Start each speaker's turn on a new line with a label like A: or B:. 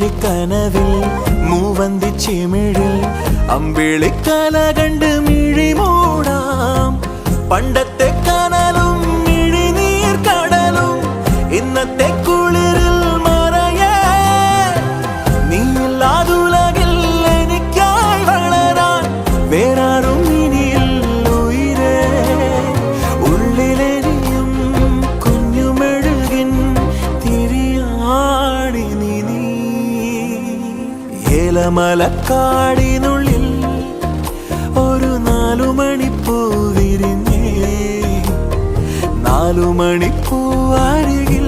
A: கனவில் மூவந்தி சிமிழில் அம்பிழிக்கல கண்டு மிழி மூடாம். பண்டத்தை கனலும் இழிநீர் கடலும் இன்னத்தை குளிரில் மறைய. நீ வேற നീലമലക്കാടിനുള്ളിൽ ഒരു നാലുമണിപ്പൂ വിരിഞ്ഞേ. നാലുമണിപ്പൂ അരികിൽ